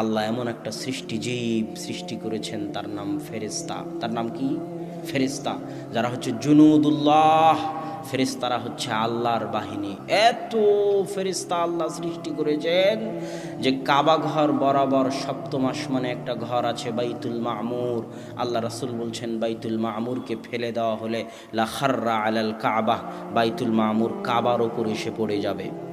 আল্লাহ এমন একটা সৃষ্টি, জীব সৃষ্টি করেছেন, তার নাম ফেরেস্তা তার নাম কি? ফেরেস্তা যারা হচ্ছে জুনুদুল্লাহ ফেরেস্তারা হচ্ছে আল্লাহর বাহিনী। এত ফেরেস্তা আল্লাহ সৃষ্টি করেছেন যে কাবা ঘর বরাবর সপ্তম আসমানে একটা ঘর আছে, বাইতুল মামুর। আল্লাহ রাসুল বলছেন, বাইতুল মামুরকে ফেলে দেওয়া হলে লাখাররা আলাল কাবা। বাইতুল মামুর কাবার ওপর এসে পড়ে যাবে।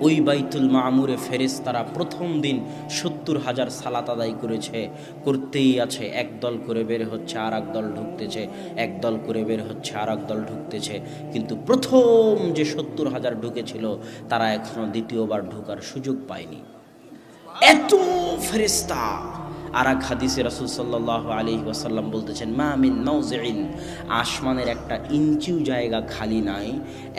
ওই বাইতুল মামুরে ফেরেস তারা প্রথম দিন সত্তর হাজার সালাত আদায় করেছে। করতেই আছে এক দল করে বের হচ্ছে আর দল ঢুকতেছে এক দল করে বের হচ্ছে আর দল ঢুকতেছে। কিন্তু প্রথম যে সত্তর হাজার ঢুকেছিল, তারা এখনও দ্বিতীয়বার ঢুকার সুযোগ পায়নি। এত ফেরেস্তা আর এক হাদিসে রাসুল সাল্লাহ আলী ওয়াসাল্লাম বলতেছেন, মা মিন নৌজেইন আসমানের একটা ইঞ্চিও জায়গা খালি নাই,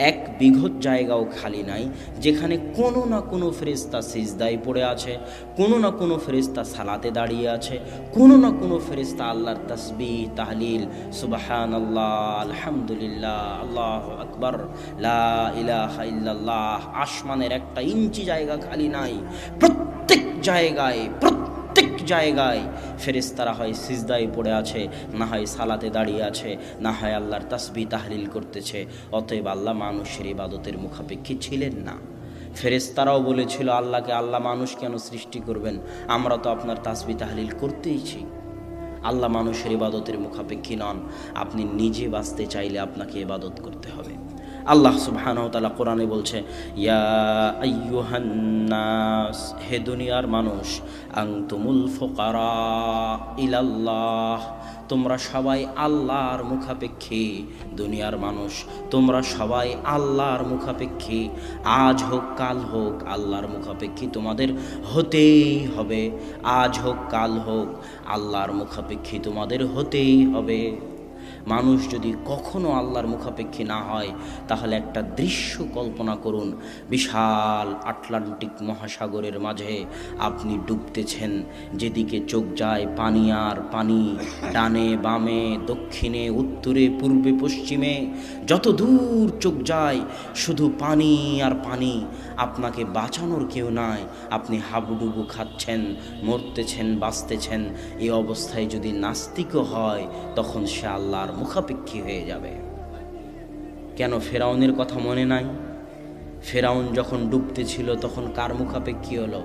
এক বিঘত জায়গাও খালি নাই, যেখানে কোনো না কোনো ফেরিস্তা সিজদায় পড়ে আছে, কোনো না কোনো ফেরিস্তা সালাতে দাঁড়িয়ে আছে, কোনো না কোনো ফেরিস্তা আল্লাহর তসবি তাহলিল সুবাহান আল্লাহ আলহামদুলিল্লাহ, আল্লাহ আকবর আসমানের একটা ইঞ্চি জায়গা খালি নাই, প্রত্যেক জায়গায়, প্রত্যেক জায়গায় ফেরেস্তারা হয় সিজদায় পড়ে আছে, না হয় সালাতে দাঁড়িয়ে আছে, না হয় আল্লাহর তাসবি তাহলিল করতেছে। অতএব আল্লাহ মানুষের ইবাদতের মুখাপেক্ষী ছিলেন না। ফেরেস্তারাও বলেছিল, আল্লাহকে আল্লাহ মানুষ কেন সৃষ্টি করবেন? আমরা তো আপনার তাসবি তাহলিল করতেইছি আল্লাহ মানুষের ইবাদতের মুখাপেক্ষী নন। আপনি নিজে বাঁচতে চাইলে আপনাকে ইবাদত করতে হবে। আল্লাহ সুবহানাহু তাআলা কোরআনে বলছে, ইয়া আইয়ুহান্নাস হে দুনিয়ার মানুষ, আনতুমুল ফুকারা ইলাল্লাহ, তোমরা সবাই আল্লাহর মুখাপেক্ষী দুনিয়ার মানুষ, তোমরা সবাই আল্লাহর মুখাপেক্ষী, আজ হোক কাল হোক আল্লাহর মুখাপেক্ষী তোমাদের হতেই হবে, আজ হোক কাল হোক আল্লাহর মুখাপেক্ষী তোমাদের হতেই হবে। মানুষ যদি কখনো আল্লাহর মুখাপেক্ষী না হয়, তাহলে একটা দৃশ্য কল্পনা করুন। বিশাল আটলান্টিক মহাসাগরের মাঝে আপনি ডুবতেছেন। যেদিকে চোখ যায় পানি আর পানি, ডানে বামে, দক্ষিণে, উত্তরে, পূর্বে, পশ্চিমে, যত দূর চোখ যায় শুধু পানি আর পানি। আপনাকে বাঁচানোর কেউ নাই, আপনি হাবুডুবু খাচ্ছেন, মরতেছেন, বাঁচতেছেন। এই অবস্থায় যদি নাস্তিকও হয়, তখন সে আল্লাহর মুখাপেক্ষী হয়ে যাবে। কেন ফেরাউনের কথা মনে নাই? ফেরাউন যখন ডুবতে ছিল তখন কার মুখাপেক্ষী হলো?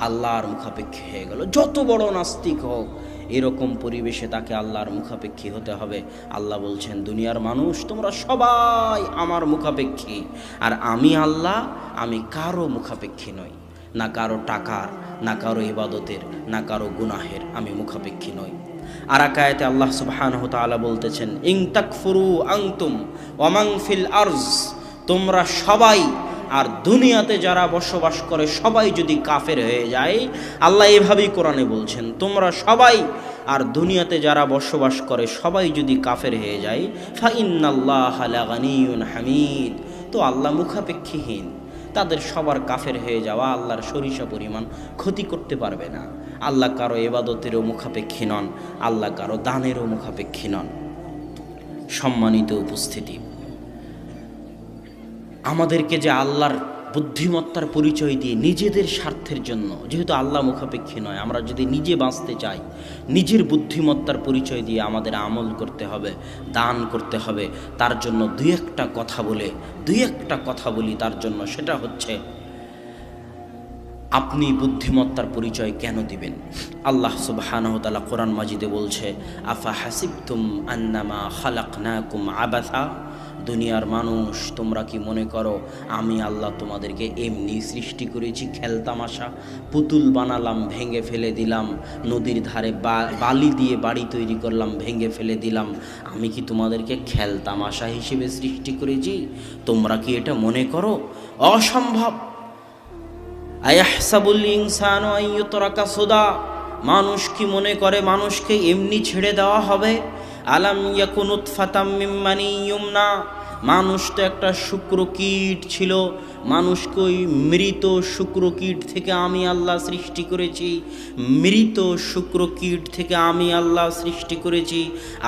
আল্লাহর মুখাপেক্ষী হয়ে গেল। যত বড় নাস্তিক হোক, এরকম পরিবেশে তাকে আল্লাহর মুখাপেক্ষী হতে হবে। আল্লাহ বলছেন, দুনিয়ার মানুষ, তোমরা সবাই আমার মুখাপেক্ষী। আর আমি আল্লাহ, আমি কারও মুখাপেক্ষী নই। না কারও টাকার, না কারও ইবাদতের, না কারও গুনাহের আমি মুখাপেক্ষী নই। আর আকায়াতে আল্লাহ সুবহানাহু তাআলা বলতেছেন ইং তাকফুরু আনতুম ওয়ামাং ফিল আর্জ তোমরা সবাই, আর দুনিয়াতে যারা বসবাস করে সবাই যদি কাফের হয়ে যায়, আল্লাহ এভাবেই কোরআনে বলছেন, তোমরা সবাই, আর দুনিয়াতে যারা বসবাস করে সবাই যদি কাফের হয়ে যায় ফা ইন্নাল্লাহ লাগানিয়ুন হামিদ তো আল্লাহ মুখাপেক্ষীহীন। তাদের সবার কাফের হয়ে যাওয়া আল্লাহর সরিষা পরিমাণ ক্ষতি করতে পারবে না। আল্লাহ কারও এবাদতেরও মুখাপেক্ষী নন, আল্লাহ কারও দানেরও মুখাপেক্ষী নন। সম্মানিত উপস্থিতি। আমাদেরকে যে আল্লাহর বুদ্ধিমত্তার পরিচয় দিয়ে নিজেদের স্বার্থের জন্য। যেহেতু আল্লাহ মুখাপেক্ষী নয়, আমরা যদি নিজে বাঁচতে চাই, নিজের বুদ্ধিমত্তার পরিচয় দিয়ে আমাদের আমল করতে হবে, দান করতে হবে, তার জন্য দুই একটা কথা বলে, দুই একটা কথা বলি তার জন্য, সেটা হচ্ছে আপনি বুদ্ধিমত্তার পরিচয় কেন দিবেন? আল্লাহ সুবহানাহু কোরআন মাজিদে বলছে, আফা হাসিবতুম আন্নামা খালাকনাকুম আবাথা দুনিয়ার মানুষ, তোমরা কি মনে করো, আমি আল্লাহ তোমাদেরকে এমনি সৃষ্টি করেছি খেলতামাশা পুতুল বানালাম, ভেঙে ফেলে দিলাম, নদীর ধারে বালি দিয়ে বাড়ি তৈরি করলাম, ভেঙে ফেলে দিলাম। আমি কি তোমাদেরকে খেলতামাশা হিসেবে সৃষ্টি করেছি? তোমরা কি এটা মনে করো? অসম্ভব! আয়াহসাবুল ইনসান আইয়ুতরাকা সুদা। মানুষ কি মনে করে মানুষকে এমনি ছেড়ে দেওয়া হবে? আলাম ইয়াকুন উৎফাতাম মিম্মানি মানুষ তো একটা শুক্র কীট ছিল। মানুষকে ওই মৃত শুক্র কীট থেকে আমি আল্লাহ সৃষ্টি করেছি? মৃত শুক্র কীট থেকে আমি আল্লাহ সৃষ্টি করেছি।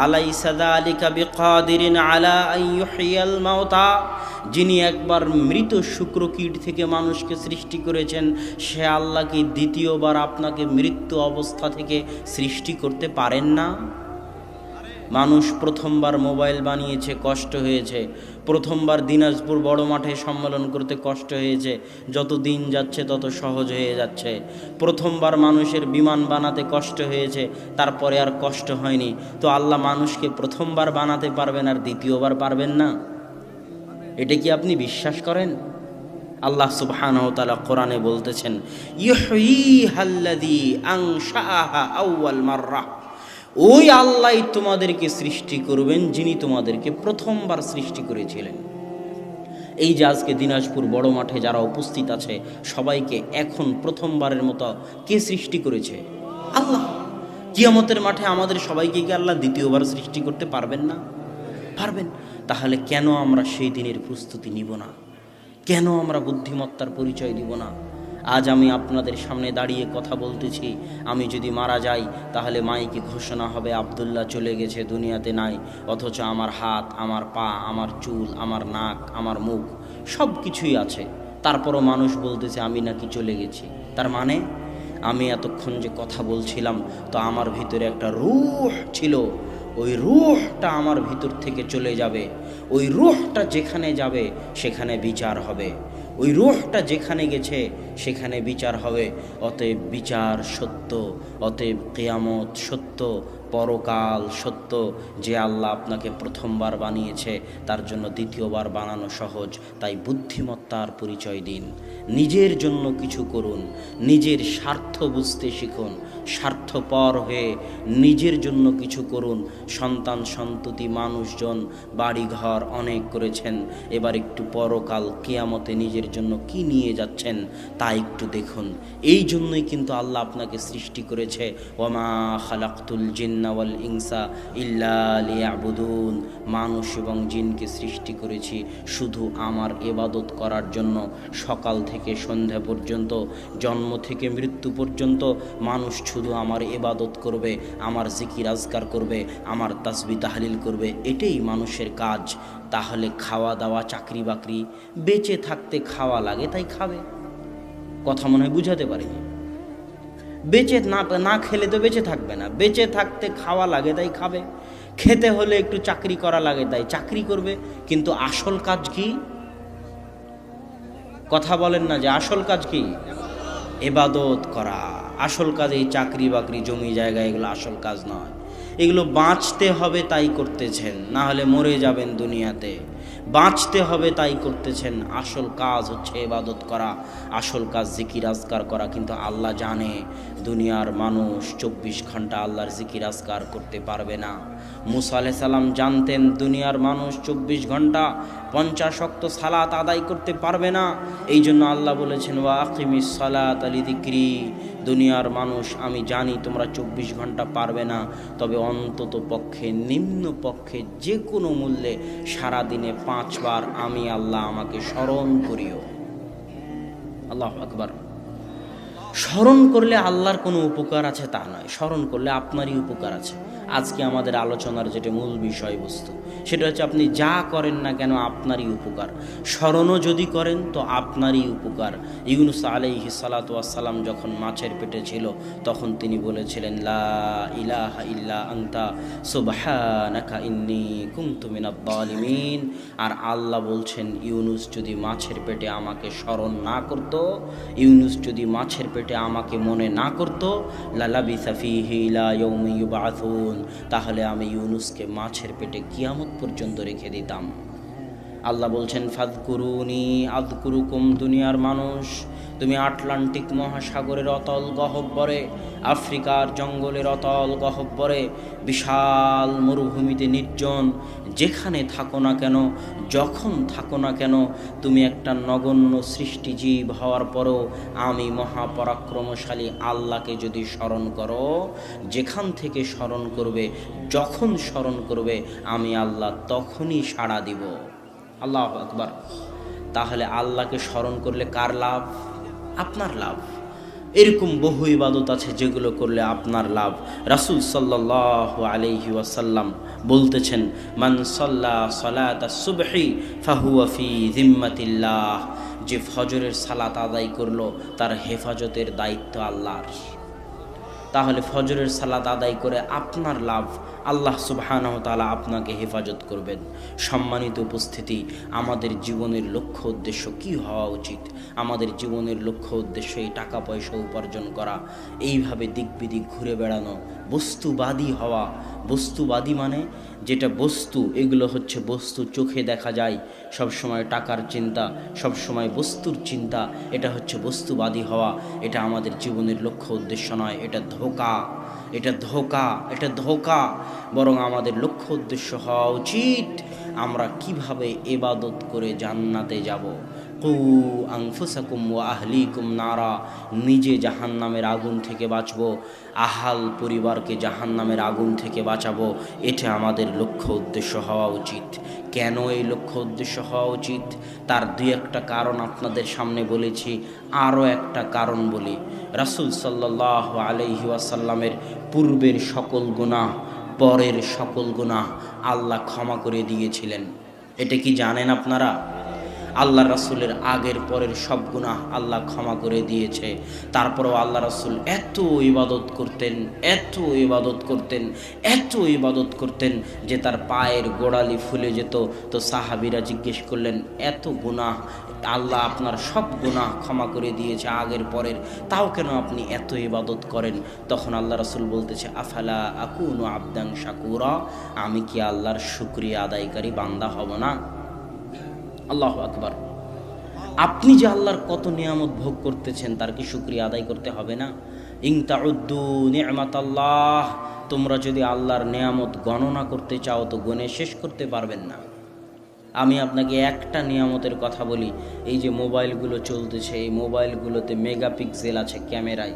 আলাই সাদা আলিকা বেকাদিরিন আলা আইয়ুহিয়াল মাওতা যিনি একবার মৃত শুক্রকীট থেকে মানুষকে সৃষ্টি করেছেন, সে আল্লাহ কি দ্বিতীয়বার আপনাকে মৃত্যু অবস্থা থেকে সৃষ্টি করতে পারেন না? মানুষ প্রথমবার মোবাইল বানিয়েছে, কষ্ট হয়েছে। প্রথমবার দিনাজপুর বড় মাঠে সম্মেলন করতে কষ্ট হয়েছে। যত দিন যাচ্ছে, তত সহজ হয়ে যাচ্ছে। প্রথমবার মানুষের বিমান বানাতে কষ্ট হয়েছে, তারপরে আর কষ্ট হয়নি। তো আল্লাহ মানুষকে প্রথমবার বানাতে পারবেন আর দ্বিতীয়বার পারবেন না? এটা কি আপনি বিশ্বাস করেন? আল্লাহ সুবহানাহু ওয়া কোরআনে বলতেছেন আউয়াল মাররা। ওই আল্লাহ তোমাদেরকে সৃষ্টি করবেন যিনি তোমাদেরকে প্রথমবার সৃষ্টি করেছিলেন। এই যে আজকে দিনাজপুর বড় মাঠে যারা উপস্থিত আছে, সবাইকে এখন প্রথমবারের মতো কে সৃষ্টি করেছে? আল্লাহ। কিয়ামতের মাঠে আমাদের সবাইকে কি আল্লাহ দ্বিতীয়বার সৃষ্টি করতে পারবেন না? পারবেন। তাহলে কেন আমরা সেই দিনের প্রস্তুতি নিব না? কেন আমরা বুদ্ধিমত্তার পরিচয় দিব না? আজ আমি আপনাদের সামনে দাঁড়িয়ে কথা বলতেছি, আমি যদি মারা যাই, তাহলে মাইকে ঘোষণা হবে, আবদুল্লাহ চলে গেছে দুনিয়াতে নাই, অথচ আমার হাত, আমার পা, আমার চুল, আমার নাক, আমার মুখ সব কিছুই আছে। তারপরও মানুষ বলতেছে, আমি নাকি চলে গেছি। তার মানে আমি এতক্ষণ যে কথা বলছিলাম, তো আমার ভিতরে একটা রুহ ছিল ওই রুহটা আমার ভিতর থেকে চলে যাবে। ওই রুহটা যেখানে যাবে, সেখানে বিচার হবে। ওই রুহটা যেখানে গেছে, সেখানে বিচার হবে। অতএব বিচার সত্য, অতএব কেয়ামত সত্য, পরকাল সত্য। যে আল্লাহ আপনাকে প্রথমবার বানিয়েছে, তার জন্য দ্বিতীয়বার বানানো সহজ। তাই বুদ্ধিমত্তার পরিচয় দিন। নিজের জন্য কিছু করুন। নিজের স্বার্থ বুঝতে শিখুন। স্বার্থপর হয়ে নিজের জন্য কিছু করুন। সন্তান, সন্ততি, মানুষজন, বাড়িঘর অনেক করেছেন। এবার একটু পরকাল, কেয়ামতে নিজের জন্য কি নিয়ে যাচ্ছেন তা একটু দেখুন। এই জন্যই কিন্তু আল্লাহ আপনাকে সৃষ্টি করেছে, ওমা খালাক্তুল জিন্নাওয়াল ইংসা ইল্লা মানুষ এবং জিনকে সৃষ্টি করেছি শুধু আমার এবাদত করার জন্য। সকাল থেকে সন্ধ্যা পর্যন্ত, জন্ম থেকে মৃত্যু পর্যন্ত মানুষ শুধু আমার এবাদত করবে, আমার জিকির আজকার করবে, আমার তাসবি তাহলিল করবে, এটাই মানুষের কাজ। তাহলে খাওয়া দাওয়া, চাকরি বাকরি, বেঁচে থাকতে খাওয়া লাগে, তাই খাবে। কথা মনে হয় বুঝাতে পারিনি। বেঁচে না না খেলে তো বেঁচে থাকবে না। বেঁচে থাকতে খাওয়া লাগে, তাই খাবে। খেতে হলে একটু চাকরি করা লাগে, তাই চাকরি করবে। কিন্তু আসল কাজ কি? কথা বলেন না যে আসল কাজ কি? এবাদত করা। আসল কাজ এই চাকরি বাকরি, জমি জায়গা, এগুলো আসল কাজ নয়। এগুলো বাঁচতে হবে তাই করতেছেন, না হলে মরে যাবেন দুনিয়াতে। বাঁচতে হবে তাই করতেছেন, আসল কাজ হচ্ছে এবাদত করা, আসল কাজ জিকির আজকার করা। কিন্তু আল্লাহ জানে, দুনিয়ার মানুষ চব্বিশ ঘণ্টা আল্লাহর জিকির আজকার করতে পারবে না। মুসা সাল্লাম জানতেন, দুনিয়ার মানুষ চব্বিশ ঘণ্টা পঞ্চাশ অক্ত সালাত আদায় করতে পারবে না। এই জন্য আল্লাহ বলেছেন ওয়াকিমি সালাত আলী দিক্রি দুনিয়ার মানুষ, আমি জানি তোমরা চব্বিশ ঘণ্টা পারবে না, তবে অন্তত পক্ষে, নিম্ন পক্ষে যে কোনো মূল্যে সারাদিনে পাঁচবার আমি আল্লাহ আমাকে স্মরণ করিও। আল্লাহ আকবার। স্মরণ করলে আল্লাহর কোনো উপকার আছে তা নয়, স্মরণ করলে আপনারই উপকার আছে। আজকে আমাদের আলোচনার যেটা মূল বিষয়বস্তু, সেটা হচ্ছে আপনি যা করেন না কেন আপনারই উপকার। স্মরণও যদি করেন, তো আপনারই উপকার। ইউনুস আলাইহি সালাতাম যখন মাছের পেটে ছিল, তখন তিনি বলেছিলেন, লা ইলাহা ইল্লা আন্তা, সুবহানাকা ইন্নী কুনতু আর আল্লাহ বলছেন, ইউনুস যদি মাছের পেটে আমাকে স্মরণ না করত, ইউনুস যদি মাছের পেটে আমাকে মনে না করত লালাবি সাফিহি ইলা ইয়াউমি ইউবাথুন তাহলে আমি ইউনুসকে মাছের পেটে কিয়ামত পর্যন্ত রেখে দিতাম। আল্লাহ বলছেন ফাদ গুরুনি আদ আদকুরুকুম দুনিয়ার মানুষ। তুমি আটলান্টিক মহাসাগরের অতল গহব্বরে, আফ্রিকার জঙ্গলের অতল গহব্বরে, বিশাল মরুভূমিতে নির্জন, যেখানে থাকো না কেন যখন থাকো না কেন, তুমি একটা নগণ্য সৃষ্টিজীব হওয়ার পরও আমি মহাপরাক্রমশালী আল্লাহকে যদি স্মরণ করো, যেখান থেকে স্মরণ করবে, যখন স্মরণ করবে, আমি আল্লাহ তখনই সাড়া দিব। আল্লাহ একবার তাহলে আল্লাহকে স্মরণ করলে কার লাভ? আপনার লাভ। এরকম বহু ইবাদত আছে যেগুলো করলে আপনার লাভ। রাসুল সাল্লাহ আলহি ওয়াসাল্লাম বলতেছেন, মান সাল্লা সালাত সুবহি ফাহুয়াফি জিম্মাতিল্লাহ যে ফজরের সালাত আদায় করল, তার হেফাজতের দায়িত্ব আল্লাহর। তাহলে ফজরের সালাত আদায় করে আপনার লাভ আল্লাহ সুবহানাহ তাআলা আপনাকে হেফাজত করবেন। সম্মানিত উপস্থিতি, আমাদের জীবনের লক্ষ্য উদ্দেশ্য কি হওয়া উচিত? আমাদের জীবনের লক্ষ্য উদ্দেশ্য এই টাকা পয়সা উপার্জন করা, এইভাবে দিক বিদিক ঘুরে বেড়ানো, বস্তুবাদী হওয়া। বস্তুবাদী মানে যেটা বস্তু, এগুলো হচ্ছে বস্তু, চোখে দেখা যায় সব সময় টাকার চিন্তা সব সময় বস্তুর চিন্তা, এটা হচ্ছে বস্তুবাদী হওয়া। এটা আমাদের জীবনের লক্ষ্য উদ্দেশ্য নয়, এটা ধোকা। এটা ধোকা এটা ধোকা। বরং আমাদের লক্ষ্য উদ্দেশ্য হওয়া উচিত আমরা কীভাবে এবাদত করে জান্নাতে যাব। কু আংফুসাকুম ও আহলিকুম নারা। নিজে জাহান নামের আগুন থেকে বাঁচবো, আহাল পরিবারকে জাহান নামের আগুন থেকে বাঁচাবো, এটা আমাদের লক্ষ্য উদ্দেশ্য হওয়া উচিত। কেন এই লক্ষ্য উদ্দেশ্য হওয়া উচিত? তার দুই একটা কারণ আপনাদের সামনে বলেছি, আরও একটা কারণ বলি। রাসুল সাল্লাহ আলহি ওয়াসাল্লামের পূর্বের সকল গুনাহ, পরের সকল গুনাহ আল্লাহ ক্ষমা করে দিয়েছিলেন। এটা কি জানেন আপনারা? আল্লাহ রাসুলের আগের পরের সব গুনাহ আল্লাহ ক্ষমা করে দিয়েছে। তারপরেও আল্লাহ রাসুল এত ইবাদত করতেন, এত ইবাদত করতেন, এত ইবাদত করতেন যে তার পায়ের গোড়ালি ফুলে যেত। তো সাহাবিরা জিজ্ঞেস করলেন, এত গুনাহ, আল্লাহ আপনার সব গুনাহ ক্ষমা করে দিয়েছে আগের পরের, তাও কেন আপনি এত ইবাদত করেন? তখন আল্লাহ রাসুল বলতেছে, আফালা আকুন আবদান শাকুরা, আমি কি আল্লাহর শুক্রিয়া আদায়কারী বান্দা হব না? আল্লাহ আকবার। আপনি যে আল্লাহর কত নিয়ামত ভোগ করতেছেন, তার কি শুক্রিয়া আদায় করতে হবে না? ইংতাউদ্দু নিয়ামাত আল্লাহ তোমরা যদি আল্লাহর নিয়ামত গণনা করতে চাও, তো গণে শেষ করতে পারবেন না। আমি আপনাকে একটা নিয়ামতের কথা বলি, এই যে মোবাইলগুলো চলতেছে, এই মোবাইলগুলোতে মেগাপিক্সেল আছে ক্যামেরায়।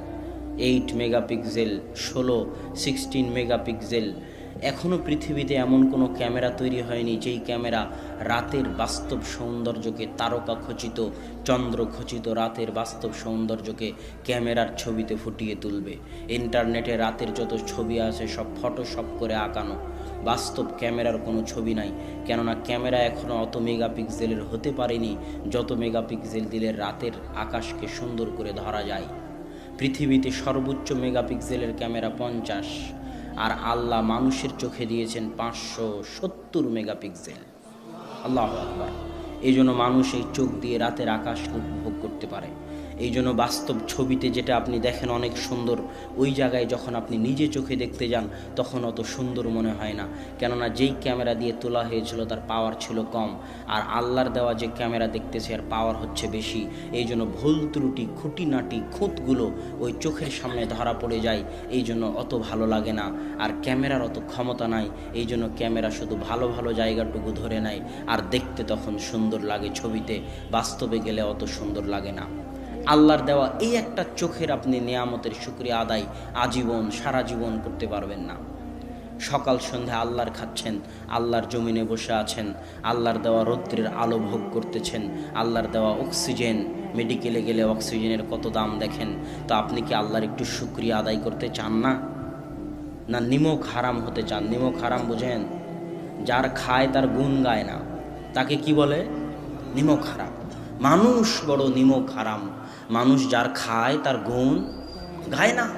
এইট মেগাপিক্সেল, ষোলো, সিক্সটিন মেগাপিক্সেল এখনও পৃথিবীতে এমন কোনো ক্যামেরা তৈরি হয়নি যেই ক্যামেরা রাতের বাস্তব সৌন্দর্যকে তারকা খচিত, চন্দ্র খচিত রাতের বাস্তব সৌন্দর্যকে ক্যামেরার ছবিতে ফুটিয়ে তুলবে। ইন্টারনেটে রাতের যত ছবি আছে সব ফটোশপ করে আঁকানো। বাস্তব ক্যামেরার কোনো ছবি নাই, কেননা ক্যামেরা এখনও অত মেগাপিক্সেলের হতে পারেনি যত মেগাপিক্সেল দিলে রাতের আকাশকে সুন্দর করে ধরা যায়। পৃথিবীতে সর্বোচ্চ মেগাপিক্সেলের ক্যামেরা পঞ্চাশ। আর আল্লাহ মানুষের চোখে দিয়েছেন পাঁচশো সত্তর মেগাপিক্সেল। আল্লাহ এই জন্য মানুষ এই চোখ দিয়ে রাতের আকাশকে উপভোগ করতে পারে। এই জন্য বাস্তব ছবিতে যেটা আপনি দেখেন অনেক সুন্দর, ওই জায়গায় যখন আপনি নিজে চোখে দেখতে যান, তখন অত সুন্দর মনে হয় না। কেননা যেই ক্যামেরা দিয়ে তোলা হয়েছিল তার পাওয়ার ছিল কম, আর আল্লাহর দেওয়া যে ক্যামেরা দেখতেছে আর পাওয়ার হচ্ছে বেশি। এই জন্য ভুল ত্রুটি, খুঁটিনাটি, খুঁতগুলো ওই চোখের সামনে ধরা পড়ে যায়, এই জন্য অত ভালো লাগে না। আর ক্যামেরার অত ক্ষমতা নাই, এই জন্য ক্যামেরা শুধু ভালো ভালো জায়গাটুকু ধরে নেয়, আর দেখতে তখন সুন্দর লাগে ছবিতে, বাস্তবে গেলে অত সুন্দর লাগে না। আল্লাহর দেওয়া এই একটা চোখের আপনি নিয়ামতের শুক্রিয়া আদায় আজীবন, সারা জীবন করতে পারবেন না। সকাল সন্ধ্যা আল্লাহর খাচ্ছেন, আল্লাহর জমিনে বসে আছেন, আল্লাহর দেওয়া রৌদ্রের আলো ভোগ করতেছেন, আল্লাহর দেওয়া অক্সিজেন, মেডিকেলে গেলে অক্সিজেনের কত দাম দেখেন, তো আপনি কি আল্লাহর একটু শুক্রিয়া আদায় করতে চান না? না, নিমক হারাম হতে চান? নিমক হারাম বোঝেন? যার খায় তার গুণ গায় না। তাকে কি বলে? নিমক হারাম। মানুষ বড় নিমক হারাম। মানুষ যার খায়, তার গুণ গায় না।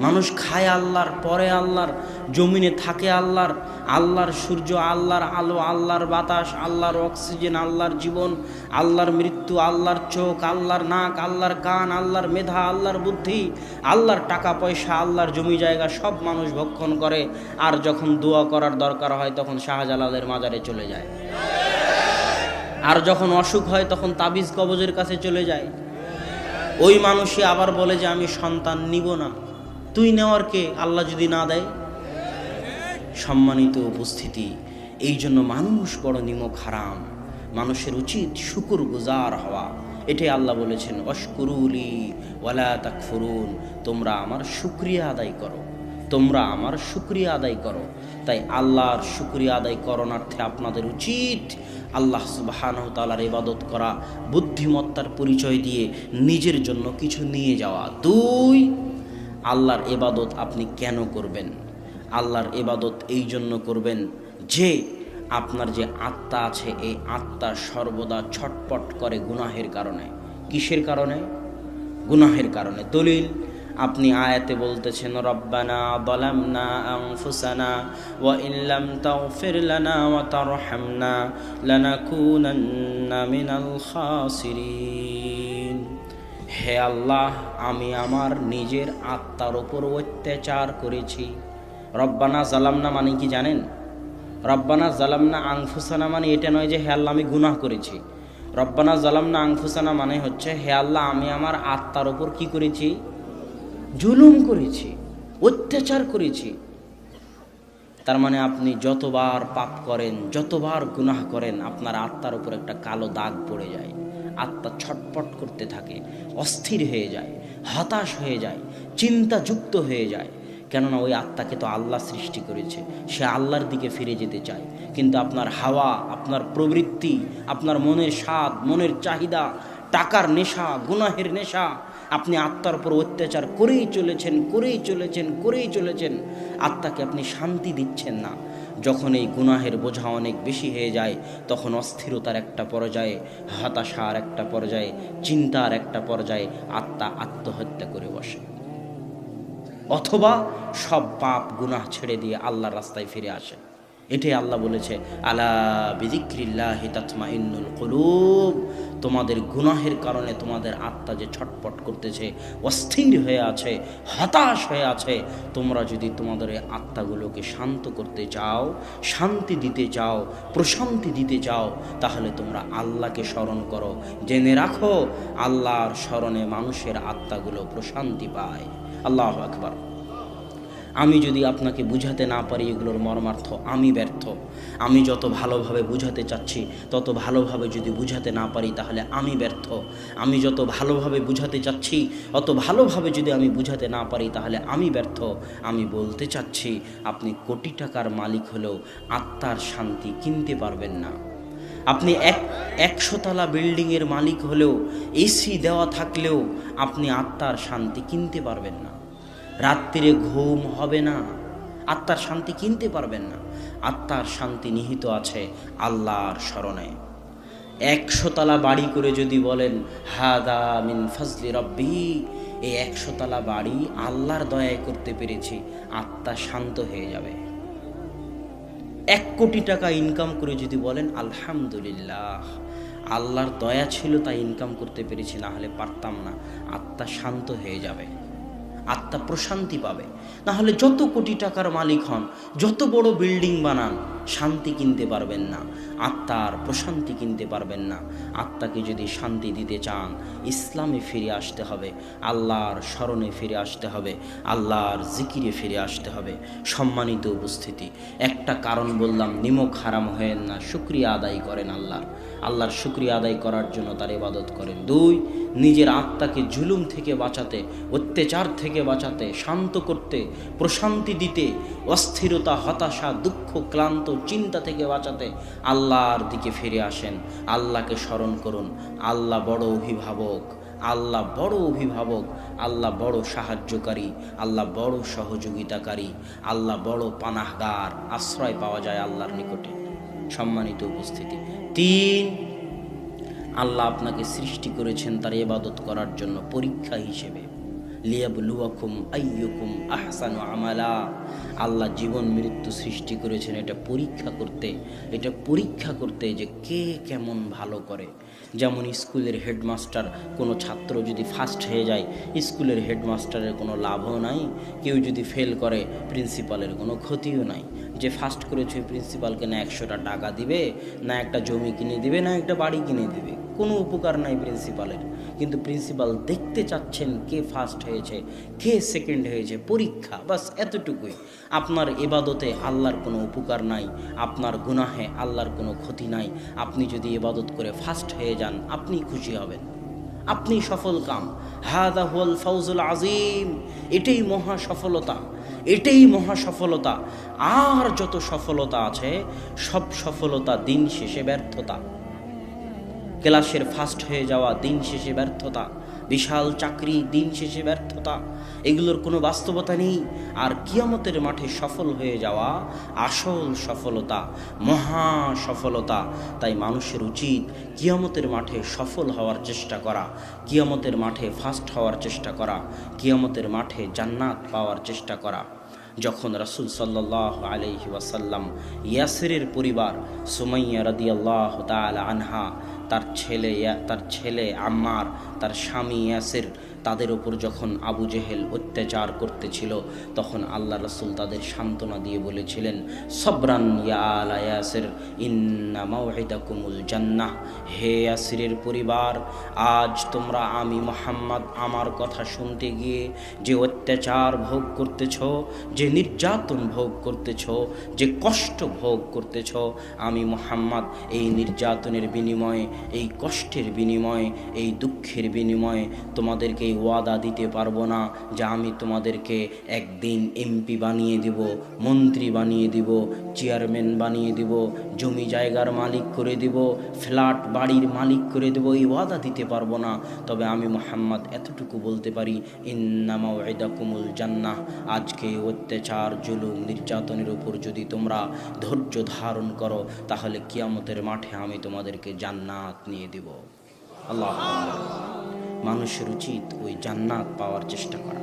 মানুষ খায় আল্লাহর, পরে আল্লাহর, জমিনে থাকে আল্লাহর আল্লাহর সূর্য, আল্লাহর আলো, আল্লাহর বাতাস, আল্লাহর অক্সিজেন, আল্লাহর জীবন, আল্লাহর মৃত্যু, আল্লাহর চোখ, আল্লাহর নাক, আল্লাহর কান, আল্লাহর মেধা, আল্লাহর বুদ্ধি, আল্লাহর টাকা, পয়সা, আল্লাহর জমি, জায়গা সব মানুষ ভক্ষণ করে। আর যখন দোয়া করার দরকার হয়, তখন শাহজালালের মাজারে চলে যায়। আর যখন অসুখ হয় তখন তাবিজ কবজের কাছে চলে যায়। ওই মানুষই আবার বলে যে, আমি সন্তান নিব না। তুই নেওয়ার কে? আল্লাহ যদি না দেয়? সম্মানিত উপস্থিতি, এই জন্য মানুষ বড় নিমক হারাম। মানুষের উচিত শুকুর গুজার হওয়া। এটাই আল্লাহ বলেছেন অস্কুরুলি ওয়ালা তাকফুরুন। তোমরা আমার শুক্রিয়া আদায় করো। তোমরা আমার শুক্রিয়া আদায় করো। তাই আল্লাহর শুক্রিয়া আদায় করণার্থে আপনাদের উচিত আল্লাহ সুবাহানহ তালার ইবাদত করা, বুদ্ধিমত্তার পরিচয় দিয়ে নিজের জন্য কিছু নিয়ে যাওয়া। দুই, আল্লাহর এবাদত আপনি কেন করবেন? আল্লাহর এবাদত এই জন্য করবেন যে আপনার যে আত্মা আছে, এই আত্মা সর্বদা ছটপট করে গুনাহের কারণে। কিসের কারণে? গুনাহের কারণে। দলিল আপনি আয়াতে বলতেছেন, রব্বানা বলামনা আনফুসানা ওয়া ইল্লাম তাগফির লানা ওয়া তারহামনা লানাকুনান্না মিনাল খাসিরিন। হে আল্লাহ, আমি আমার নিজের আত্মার ওপর অত্যাচার করেছি। রব্বানা জালামনা মানে কি জানেন? রব্বানা জালামনা আংফুসানা মানে এটা নয় যে, হে আল্লাহ, আমি গুনাহ করেছি। রব্বানা জালামনা আংফুসানা মানে হচ্ছে, হে আল্লাহ, আমি আমার আত্মার ওপর কি করেছি? জুলুম করেছি, অত্যাচার করেছি। তার মানে আপনি যতবার পাপ করেন, যতবার গুনাহ করেন, আপনার আত্মার উপর একটা কালো দাগ পড়ে যায়। আত্মা ছটপট করতে থাকে, অস্থির হয়ে যায়, হতাশ হয়ে যায়, চিন্তাযুক্ত হয়ে যায়। কেননা ওই আত্মাকে তো আল্লাহ সৃষ্টি করেছে, সে আল্লাহর দিকে ফিরে যেতে চায়। কিন্তু আপনার হাওয়া, আপনার প্রবৃত্তি, আপনার মনের স্বাদ, মনের চাহিদা, টাকার নেশা, গুনাহের নেশা আপনি আত্মার উপর অত্যাচার করেই চলেছেন করেই চলেছেন করেই চলেছেন, আত্মাকে আপনি শান্তি দিচ্ছেন না। যখন এই গুনাহের বোঝা অনেক বেশি হয়ে যায়, তখন অস্থিরতার একটা পর্যায়ে, হতাশার একটা পর্যায়ে, চিন্তার একটা পর্যায়ে আত্মা আত্মহত্যা করে বসে। অথবা সব পাপ, গুনাহ ছেড়ে দিয়ে আল্লাহর রাস্তায় ফিরে আসে। এটাই আল্লাহ বলেছে, আলা বিদিক্রিল্লাহি তাতমা ইন্নুল কলুব তোমাদের গুনাহের কারণে তোমাদের আত্মা যে ছটপট করতেছে, অস্থির হয়ে আছে, হতাশ হয়ে আছে, তোমরা যদি তোমাদের আত্মাগুলোকে শান্ত করতে চাও, শান্তি দিতে চাও, প্রশান্তি দিতে চাও, তাহলে তোমরা আল্লাহকে স্মরণ করো। জেনে রাখো, আল্লাহর স্মরণে মানুষের আত্মাগুলো প্রশান্তি পায়। আল্লাহ আকবার। আমি যদি আপনাকে বুঝাতে না পারি এগুলোর মর্মার্থ, আমি ব্যর্থ। আমি যত ভালোভাবে বুঝাতে চাচ্ছি, তত ভালোভাবে যদি বুঝাতে না পারি, তাহলে আমি ব্যর্থ। আমি যত ভালোভাবে বুঝাতে চাচ্ছি, অত ভালোভাবে যদি আমি বুঝাতে না পারি, তাহলে আমি ব্যর্থ। আমি বলতে চাচ্ছি, আপনি কোটি টাকার মালিক হলেও আত্মার শান্তি কিনতে পারবেন না। আপনি এক একশোতলা বিল্ডিংয়ের মালিক হলেও, এসি দেওয়া থাকলেও আপনি আত্মার শান্তি কিনতে পারবেন না। রাত্রিরে ঘুম হবে না। আত্মার শান্তি কিনতে পারবেন না। আত্মার শান্তি নিহিত আছে আল্লাহর স্মরণে। একশোতলা বাড়ি করে যদি বলেন, হাদা মিন ফজলি রব্বি এই একশোতলা বাড়ি আল্লাহর দয়ায় করতে পেরেছি, আত্মা শান্ত হয়ে যাবে। এক কোটি টাকা ইনকাম করে যদি বলেন, আলহামদুলিল্লাহ, আল্লাহর দয়া ছিল তাই ইনকাম করতে পেরেছি, না হলে পারতাম না আত্মা শান্ত হয়ে যাবে। আত্মা প্রশান্তি পাবে। না হলে যত কোটি টাকার মালিক হন যত বড় বিল্ডিং বানান শান্তি কিনতে পারবেন না। আত্মার প্রশান্তি কিনতে পারবেন না। আত্মাকে যদি শান্তি দিতে চান, ইসলামে ফিরে আসতে হবে, আল্লাহর স্মরণে ফিরে আসতে হবে, আল্লাহর জিকিরে ফিরে আসতে হবে। সম্মানিত উপস্থিতি, একটা কারণ বললাম, নিমক হারাম হয়েন না, শুক্রিয়া আদায় করেন আল্লাহর। আল্লাহর শুক্রিয়া আদায় করার জন্য তার ইবাদত করেন। দুই, নিজের আত্মাকে জুলুম থেকে বাঁচাতে, অত্যাচার থেকে বাঁচাতে, শান্ত করতে, প্রশান্তি দিতে, অস্থিরতা, হতাশা, দুঃখ, ক্লান্ত চিন্তা থেকে বাঁচাতে আল্লাহর দিকে ফিরে আসেন। আল্লাহকে স্মরণ করুন। আল্লাহ বড় অভিভাবক। আল্লাহ বড় অভিভাবক। আল্লাহ বড় সাহায্যকারী। আল্লাহ বড় সহযোগিতাকারী। আল্লাহ বড় পানাহগার। আশ্রয় পাওয়া যায় আল্লাহর নিকটে। সম্মানিত উপস্থিতি। তিন, আল্লাহ আপনাকে সৃষ্টি করেছেন তার ইবাদত করার জন্য পরীক্ষা হিসেবে। লিয়াবলুয়াকুম আইয়ুকুম আহসানু আমালা। আল্লাহ জীবন মৃত্যু সৃষ্টি করেছেন, এটা পরীক্ষা করতে, এটা পরীক্ষা করতে যে কে কেমন ভালো করে। যেমন স্কুলের হেডমাস্টার, কোনো ছাত্র যদি ফার্স্ট হয়ে যায়, স্কুলের হেডমাস্টারের কোনো লাভও নাই। কেউ যদি ফেল করে, প্রিন্সিপালের কোনো ক্ষতিও নাই। যে ফার্স্ট করেছে প্রিন্সিপালকে না একশোটা টাকা দিবে, না একটা জমি কিনে দিবে, না একটা বাড়ি কিনে দিবে। কোনো উপকার নাই প্রিন্সিপালের। কিন্তু প্রিন্সিপাল দেখতে চাচ্ছেন কে ফার্স্ট হয়েছে, কে সেকেন্ড হয়েছে, পরীক্ষা, বাস এতটুকুই। আপনার এবাদতে আল্লাহর কোনো উপকার নাই, আপনার গুনাহে আল্লাহর কোনো ক্ষতি নাই। আপনি যদি এবাদত করে ফার্স্ট হয়ে যান, আপনি খুশি হবেন। আপনি সফল কাম। হাদা হুয়াল ফৌজুল আজিম এটাই মহা সফলতা। এটাই মহা সফলতা। আর যত সফলতা আছে, সব সফলতা দিন শেষে ব্যর্থতা। ক্লাসের ফার্স্ট হয়ে যাওয়া দিন শেষে ব্যর্থতা, বিশাল চাকরি দিন শেষে ব্যর্থতা, এগুলোর কোনো বাস্তবতা নেই। আর কিয়ামতের মাঠে সফল হয়ে যাওয়া আসল সফলতা, মহা সফলতা, তাই মানুষের উচিত কিয়ামতের মাঠে সফল হওয়ার চেষ্টা করা, কিয়ামতের মাঠে ফার্স্ট হওয়ার চেষ্টা করা, কিয়ামতের মাঠে জান্নাত পাওয়ার চেষ্টা করা। যখন রাসুল সাল্লাহ আলহি ওয়াসাল্লাম ইয়াসিরের পরিবার সুমাইয়া রাদিয়াল্লাহ তাল আনহা তার ছেলে তার ছেলে আম্মার তার স্বামী ইয়াসির। তাদের ওপর যখন আবু জেহেল অত্যাচার করতেছিল, তখন আল্লাহ রসুল তাদের সান্ত্বনা দিয়ে বলেছিলেন, সবরান মাওহিদাকুমুল জান্নাহ। হে ইয়াসিরের পরিবার, আজ তোমরা আমি মোহাম্মদ আমার কথা শুনতে গিয়ে যে অত্যাচার ভোগ করতেছ, যে নির্যাতন ভোগ করতেছ, যে কষ্ট ভোগ করতেছ, আমি মোহাম্মদ এই নির্যাতনের বিনিময়ে, এই কষ্টের বিনিময়ে, এই দুঃখের বিনিময়ে তোমাদেরকে এই ওয়াদা দিতে পারব না যে আমি তোমাদেরকে একদিন এমপি বানিয়ে দিব, মন্ত্রী বানিয়ে দিব চেয়ারম্যান বানিয়ে দিব, জমি জায়গার মালিক করে দিব ফ্ল্যাট বাড়ির মালিক করে দেব, এই ওয়াদা দিতে পারব না। তবে আমি মোহাম্মদ এতটুকু বলতে পারি ইন্নামা কুমুল জান্নাহ। আজকে অত্যাচার, জুলুম, নির্যাতনের উপর যদি তোমরা ধৈর্য ধারণ করো, তাহলে কিয়ামতের মাঠে আমি তোমাদেরকে জান্নাত নিয়ে দিব। আল্লাহ মানুষের উচিত ওই জান্নাত পাওয়ার চেষ্টা করা।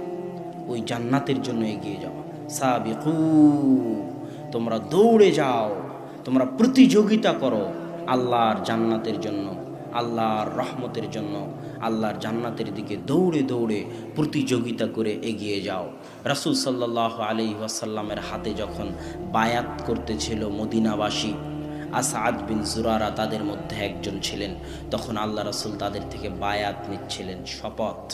ওই জান্নাতের জন্য এগিয়ে যাওয়া। সাবিকু, তোমরা দৌড়ে যাও, তোমরা প্রতিযোগিতা করো আল্লাহর জান্নাতের জন্য, আল্লাহর রহমতের জন্য, আল্লাহর জান্নাতের দিকে দৌড়ে দৌড়ে প্রতিযোগিতা করে এগিয়ে যাও। রাসুল সাল্লাহ আলি ওয়াসাল্লামের হাতে যখন বায়াত করতেছিল মদিনাবাসী আসাদ বিন জুরারা তাদের মধ্যে একজন ছিলেন। তখন আল্লাহ রাসুল তাদের থেকে বায়াত নিচ্ছিলেন, শপথ।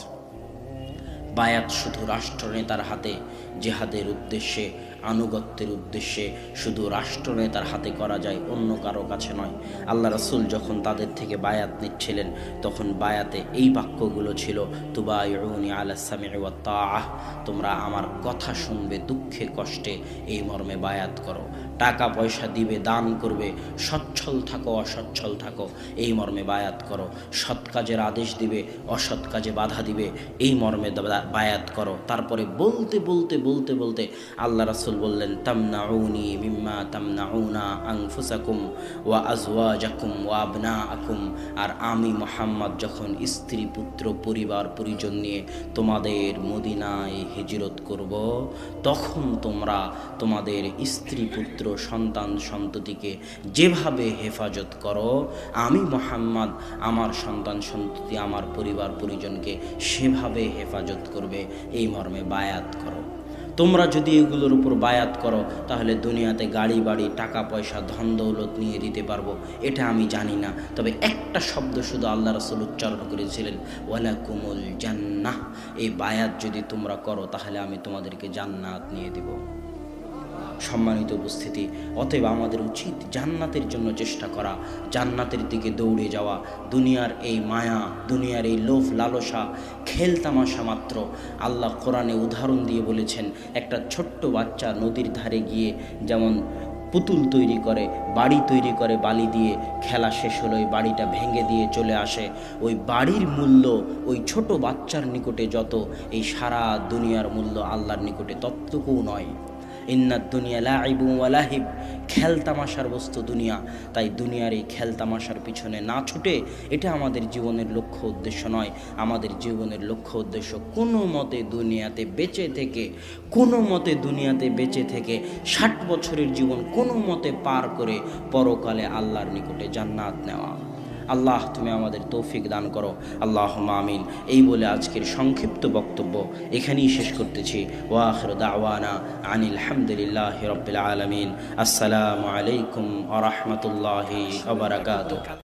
বায়াত শুধু রাষ্ট্রনেতার হাতে, জেহাদের উদ্দেশ্যে, আনুগত্যের উদ্দেশ্যে শুধু রাষ্ট্রনেতার হাতে করা যায়, অন্য কারও কাছে নয়। আল্লাহ রাসুল যখন তাদের থেকে বায়াত নিচ্ছিলেন, তখন বায়াতে এই বাক্যগুলো ছিল তুবা ইউনি আলাসামি তাহ তোমরা আমার কথা শুনবে, দুঃখে কষ্টে এই মর্মে বায়াত করো। টাকা পয়সা দিবে, দান করবে, সচ্ছল থাকো, অসচ্ছল থাকো, এই মর্মে বায়াত করো। সৎ কাজের আদেশ দিবে, অসৎ কাজে বাধা দিবে, এই মর্মে বায়াত করো। তারপরে বলতে বলতে বলতে বলতে আল্লাহ রাসুল বললেন, তামনাউনি মিম্মা তামনাউনা আংফুসাকুম ওয়া আজওয়াজাকুম ওয়া আবনা আকুম আর আমি মোহাম্মদ যখন স্ত্রী, পুত্র, পরিবার, পরিজন নিয়ে তোমাদের মদিনায় হিজরত করব, তখন তোমরা তোমাদের স্ত্রী, পুত্র সন্তান সন্ততিকে যেভাবে হেফাজত করো, আমি মোহাম্মদ আমার সন্তান সন্ততি আমার পরিবার পরিজনকে সেভাবে হেফাজত করবে, এই মর্মে বায়াত করো। তোমরা যদি এগুলোর উপর বায়াত করো, তাহলে দুনিয়াতে গাড়ি, বাড়ি, টাকা, পয়সা, ধন, দৌলত নিয়ে দিতে পারব, এটা আমি জানি না। তবে একটা শব্দ শুধু আল্লাহ রসুল উচ্চারণ করেছিলেন ওয়ালা কুমুল জান্নাহ। এই বায়াত যদি তোমরা করো, তাহলে আমি তোমাদেরকে জান্নাত নিয়ে দিব। সম্মানিত উপস্থিতি। অতএব আমাদের উচিত জান্নাতের জন্য চেষ্টা করা, জান্নাতের দিকে দৌড়ে যাওয়া, দুনিয়ার এই মায়া, দুনিয়ার এই লোভ লালসা খেলতামাশা মাত্র। আল্লাহ কোরআনে উদাহরণ দিয়ে বলেছেন, একটা ছোট্ট বাচ্চা নদীর ধারে গিয়ে যেমন পুতুল তৈরি করে, বাড়ি তৈরি করে বালি দিয়ে খেলা শেষ হলো, ওই বাড়িটা ভেঙে দিয়ে চলে আসে। ওই বাড়ির মূল্য, ওই ছোট বাচ্চার নিকটে যত, এই সারা দুনিয়ার মূল্য আল্লাহর নিকটে ততটুকুও নয়। ইন্নাদ দুনিয়া লাইবু ওয়ালাহিব খেলতামাশার বস্তু দুনিয়া। তাই দুনিয়ার এই খেলতামাশার পিছনে না ছুটে এটা আমাদের জীবনের লক্ষ্য উদ্দেশ্য নয়। আমাদের জীবনের লক্ষ্য উদ্দেশ্য কোনো মতে দুনিয়াতে বেঁচে থেকে, কোনো মতে দুনিয়াতে বেঁচে থেকে ষাট বছরের জীবন কোনো মতে পার করে পরকালে আল্লাহর নিকটে জান্নাত নেওয়া। আল্লাহ, তুমি আমাদের তৌফিক দান করো। আল্লাহ মামিন এই বলে আজকের সংক্ষিপ্ত বক্তব্য এখানেই শেষ করতেছি। ওয়াহর দাওয়ানা আনিল হামদুলিল্লাহ রবিল আলমিন। আসসালামু আলাইকুম আ রহমতুল্লাহি